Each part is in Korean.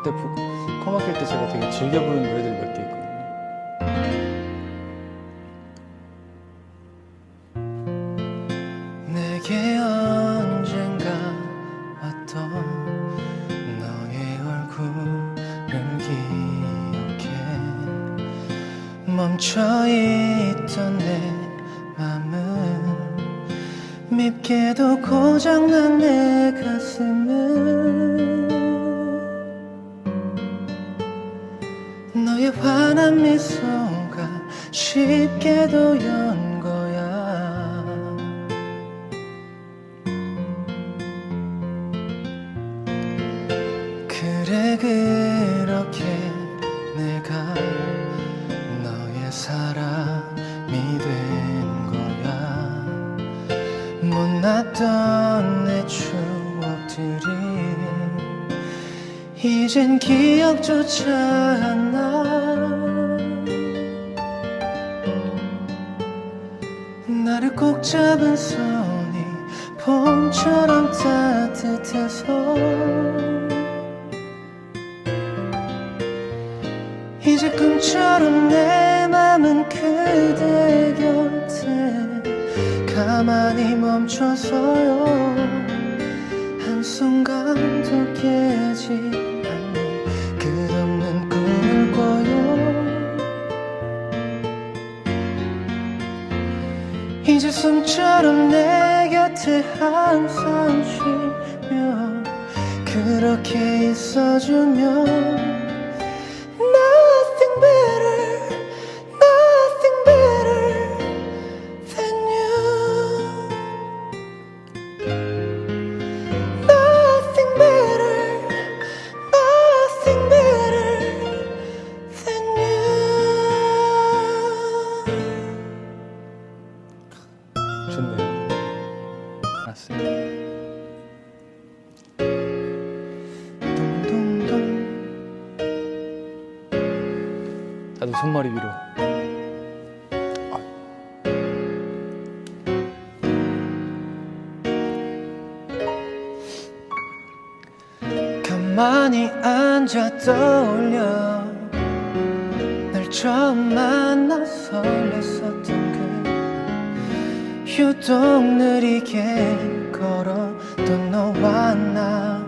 막힐 때 부- 코 막힐 때 제가 되게 즐겨 부르는 노래들이 몇 개 있거든요. 내게 언젠가 왔던 너의 얼굴을 기억해 멈춰있던 내 맘은 밉게도 고장난 내 가슴은 환한 미소가 쉽게도 연 거야 그래 그렇게 내가 너의 사람이 된 거야 못났던 내 추억들이 이젠 기억조차 안 나. 나를 꼭 잡은 손이 봄처럼 따뜻해서 이제 꿈처럼 내 맘은 그대 곁에 가만히 멈춰서요. 한순간도 깨지 숨처럼 내 곁에 항상 쉬며 그렇게 있어주면 맞습니다. 동동동. 나도 손머리 위로. 가만히 앉아 떠올려 날 처음 만나 설렜었던 그 유독 느리게 걸었던 너와 나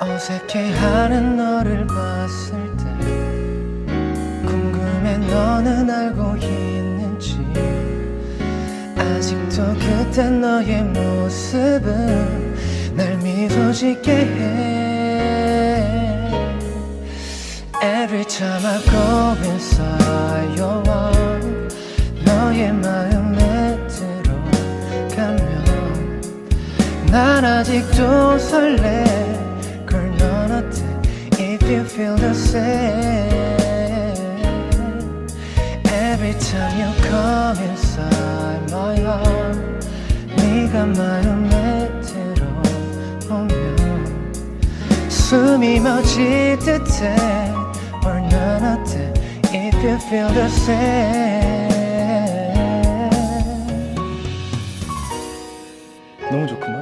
어색해하는 너를 봤을 때 궁금해 너는 알고 있는지 아직도 그때 너의 모습은 날 미소 짓게 해 Every time I go inside 난 아직도 설레 Girl 넌 어때 If you feel the same Every time you come inside my heart 네가 마음에 들어오면 숨이 멎을 듯해 Or 넌 어때 If you feel the same 너무 좋구만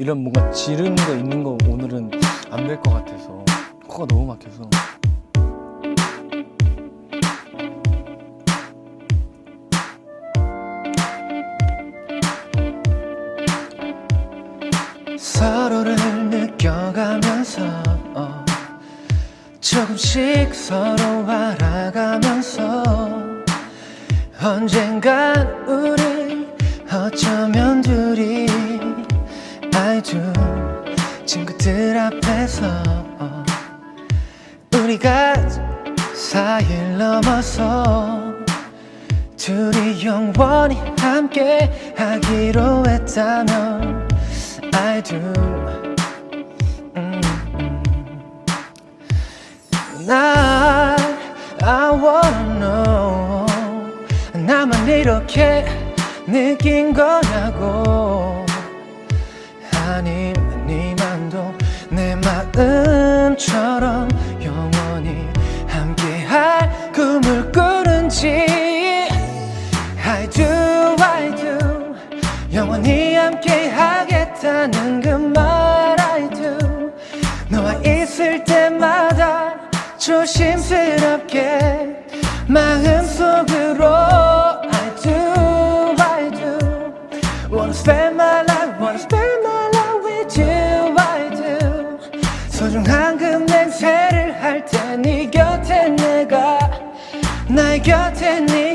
이 이런 뭔가 지르는 거 있는 거 오늘은 안 될 것 같아서 코가 너무 막혀서. 서로를 느껴가면서 어, 조금씩 서로 알아가면서 언젠간 우리 어쩌면 둘이 아이두 친구들 앞에서 어, 우리가 사일 넘어서 둘이 영원히 함께 하기로 했다면 I do. 음, 음. 난 I wanna know. 나만 이렇게 느낀 거냐고 마음처럼 영원히 함께할 꿈을 꾸는지. I do I do. 영원히 함께하겠다는 그 말 I do. 너와 있을 때마다 조심스럽게 마음속으로 I do I do. Wanna spend my life wanna spend 곁에 네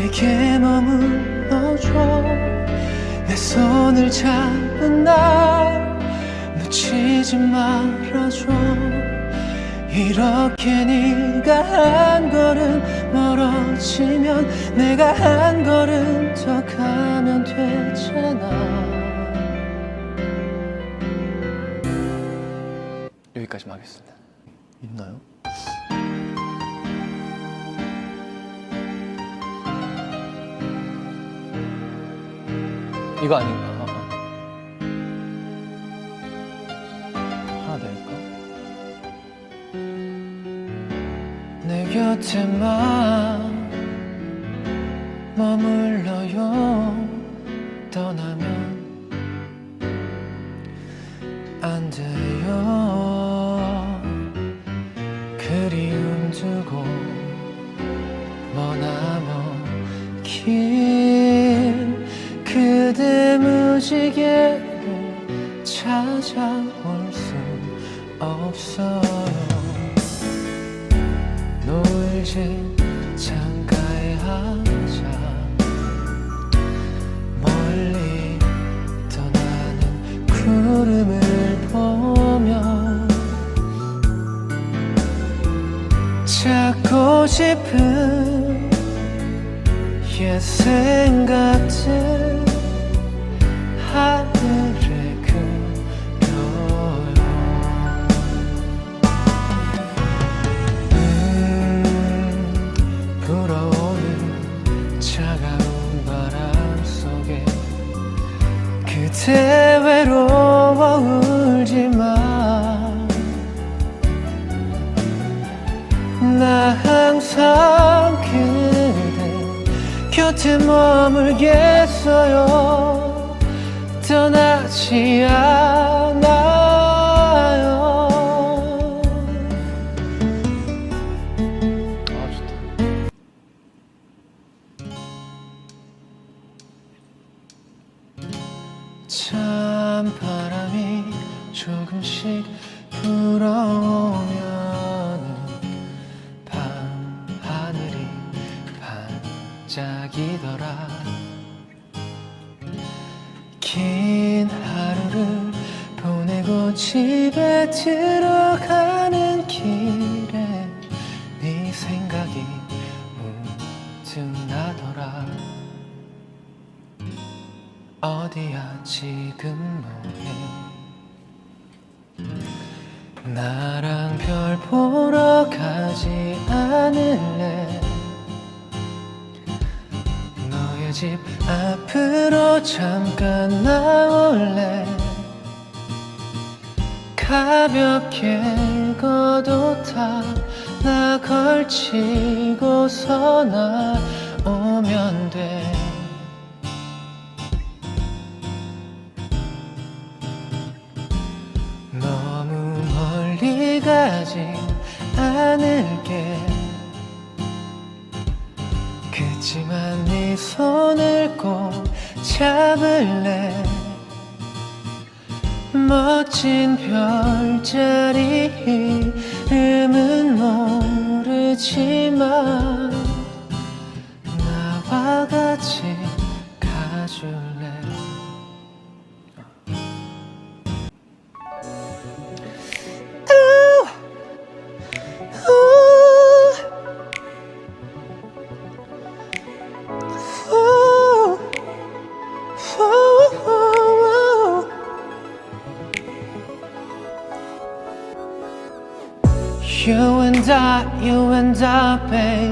내게 머물러줘. 내 손을 잡은 날 놓치지 말아줘. 이렇게 네가 한 걸음 멀어지면 내가 한 걸음 더 가면 되잖아. 여기까지만 하겠습니다. 있나요? 이거 아닌가? 하나 될까? 내 곁에만 머물러 무지개를 찾아올 수 없어요. 노을진 창가에 앉아 멀리 떠나는 구름을 보며 찾고 싶은 옛 생각들 외로워 울지 마 나 항상 그대 곁에 머물겠어요. 떠나지 않아 짝이더라. 긴 하루를 보내고 집에 들어가는 길에 네 생각이 문득 나더라. 어디야 지금 뭐해 나랑 별 보러 가지 않을래 집 앞으로 잠깐 나올래? 가볍게 걷어 타나 걸치고서 나 오면 돼. 너무 멀리 가진 않을게 그치만 네 손을 꼭 잡을래? 멋진 별자리 이름은 모르지만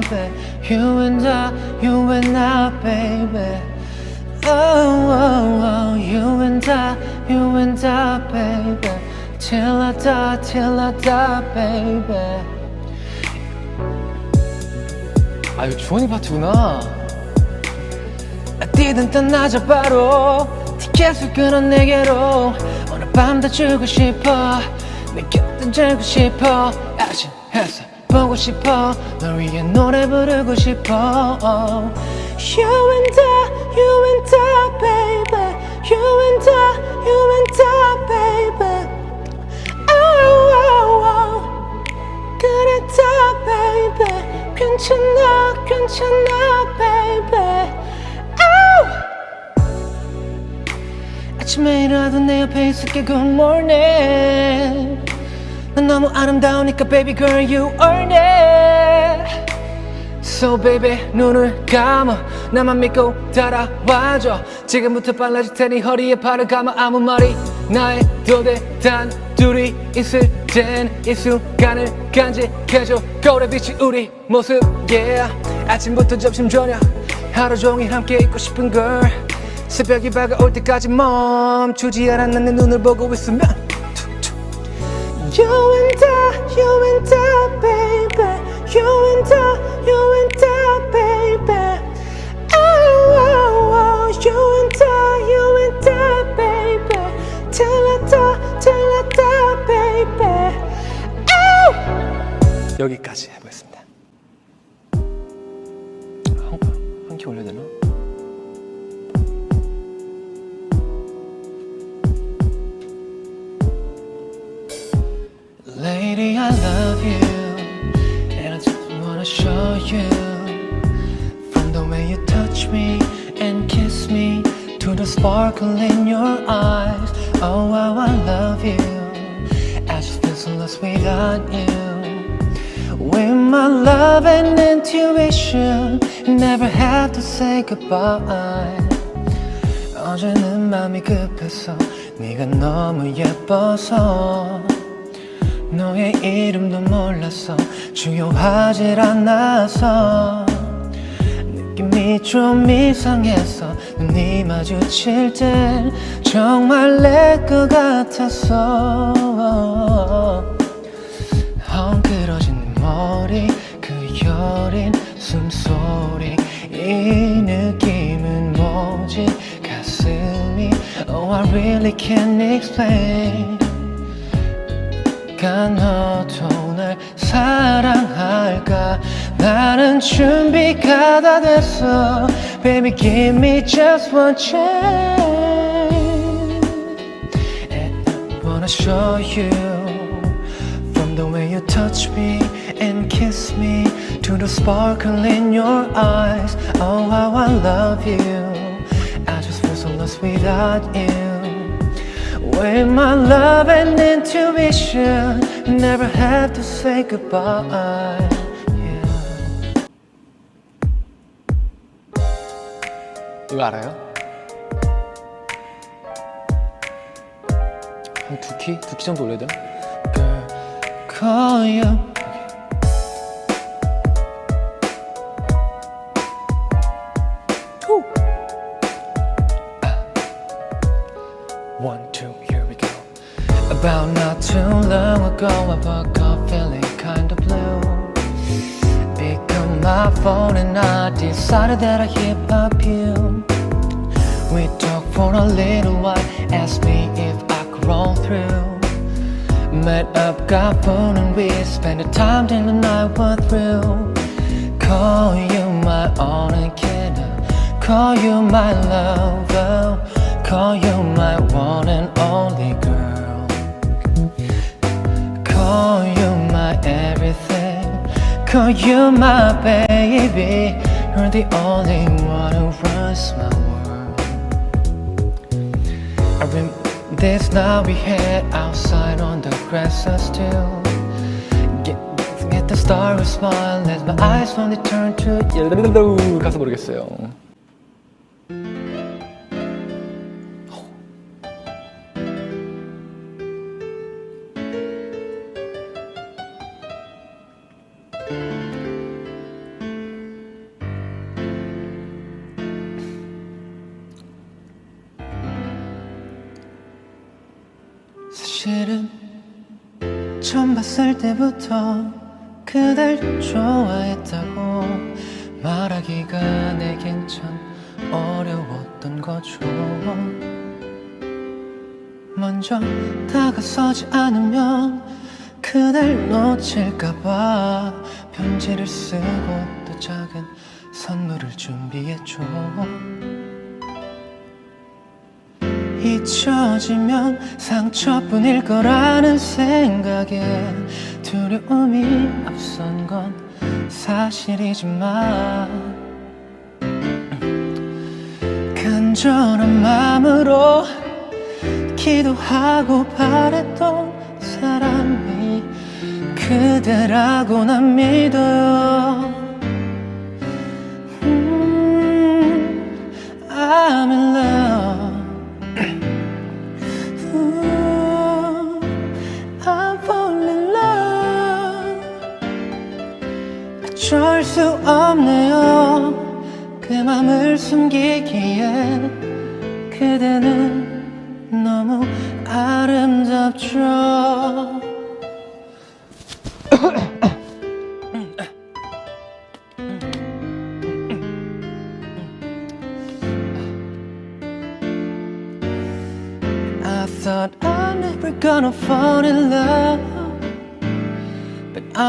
baby. You and I, you and I, baby. Oh, oh, oh, you and I, you and I, baby. Till I die, till I die, baby. 아, 이거 주원이 파트구나. 어디든 떠나자 바로 티켓을 끊어 내게로 오늘 밤다 주고 싶어 내 곁에 들고 싶어 액션해서 보고 싶어 널 위해 노래 부르고 싶어 You and I, you and I, baby You and I, you and I, baby Oh, oh, oh 그랬다, baby 괜찮아, 괜찮아, baby 아침에 일어나도 내 옆에 있을게 good morning 난 너무 아름다우니까 baby girl you earn it So baby 눈을 감아. 나만 믿고 따라와줘. 지금부터 빨라질 테니 허리에 팔을 감아. 아무 말이 나의 도대 단 둘이 있을 땐 이 순간을 간직해줘. 거울에 비친 우리 모습 yeah. 아침부터 점심 저녁. 하루 종일 함께 있고 싶은 걸. 새벽이 밝아올 때까지 멈추지 않아. 난내 눈을 보고 있으면 You and I, you and I, baby. You and I, you and I, baby. Oh, oh, oh. You and I, you and I, baby. Till I die, till I die, baby. Oh! 여기까지 해보겠습니다. Lady, I love you, and I just wanna show you. From the way you touch me and kiss me, to the sparkle in your eyes. Oh, how I love you. I just feel so lost without you. With my love and intuition, never have to say goodbye. 어제는 마음이 급해서 네가 너무 예뻐서 너의 이름도 몰라서 중요하질 않아서 느낌이 좀 이상해서 눈이 마주칠 땐 정말 내 것 같았어 헝클어진 내 머리 그 여린 숨소리 이 느낌은 뭐지? 가슴이 Oh I really can't explain 너도 날 사랑할까 나는 준비가 다 됐어 Baby give me just one chance And I wanna show you From the way you touch me and kiss me To the sparkle in your eyes Oh how I love you I just feel so lost without you With my love and intuition, never have to say goodbye. 이거 알아요? 한 두 키? 두 키 정도 올려야 돼요? Girl, call you. About not too long ago, I woke up feeling kinda blue. Pick up my phone and I decided that I'd hit up you. We talked for a little while, asked me if I could roll through. Met up, got phone, and we spent the time till the night was through. Call you my own again, uh, call you my lover, call you my one and only call you my baby. You're the only one who runs my world. I remember this night we had outside on the grass I still get, get the starry smile as my eyes finally turn to you 가서 모르겠어요 사실은 처음 봤을 때부터 그댈 좋아했다고 말하기가 내겐 참 어려웠던 거죠. 먼저 다가서지 않으면 그댈 놓칠까봐 편지를 쓰고 또 작은 선물을 준비했죠 잊혀지면 상처뿐일 거라는 생각에 두려움이 앞선 건 사실이지만 간절한 마음으로 기도하고 바랬던 그대라고 난 믿어요. 음, I'm in love. Ooh, I'm falling in love. 어쩔 수 없네요. 그 맘을 숨기기엔 그대는 너무 아름답죠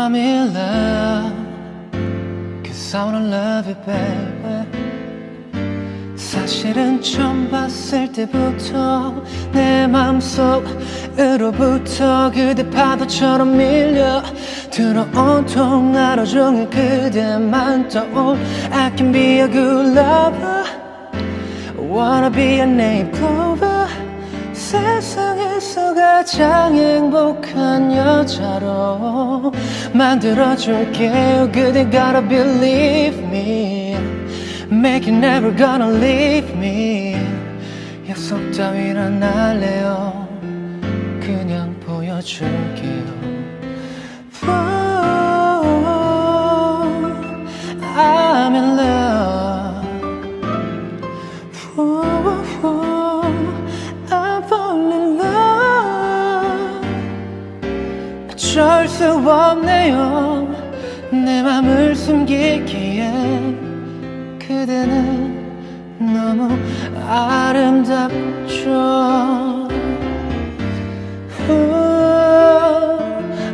I'm in love Cause I wanna love you baby 사실은 처음 봤을 때부터 내 맘속으로부터 그대 파도처럼 밀려 들어온 하루 종일 그대만 떠올 I can be a good lover Wanna be a name clover 세상에서 가장 행복한 여자로 만들어줄게요 그대 gotta believe me Make you never gonna leave me 약속 따윈 안 할래요 그냥 보여줄게요 수 없네요 내 맘을 숨기기에 그대는 너무 아름답죠 Ooh,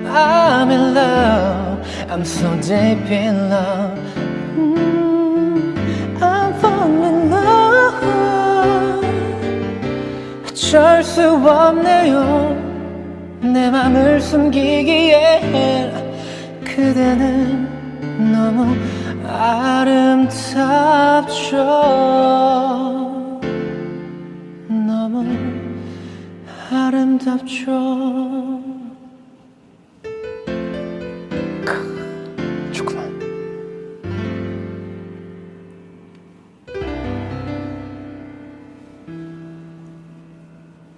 I'm in love I'm so deep in love Mm, I'm falling in love 어쩔 수 없네요 내 맘을 숨기기엔 그대는 너무 아름답죠. 너무 아름답죠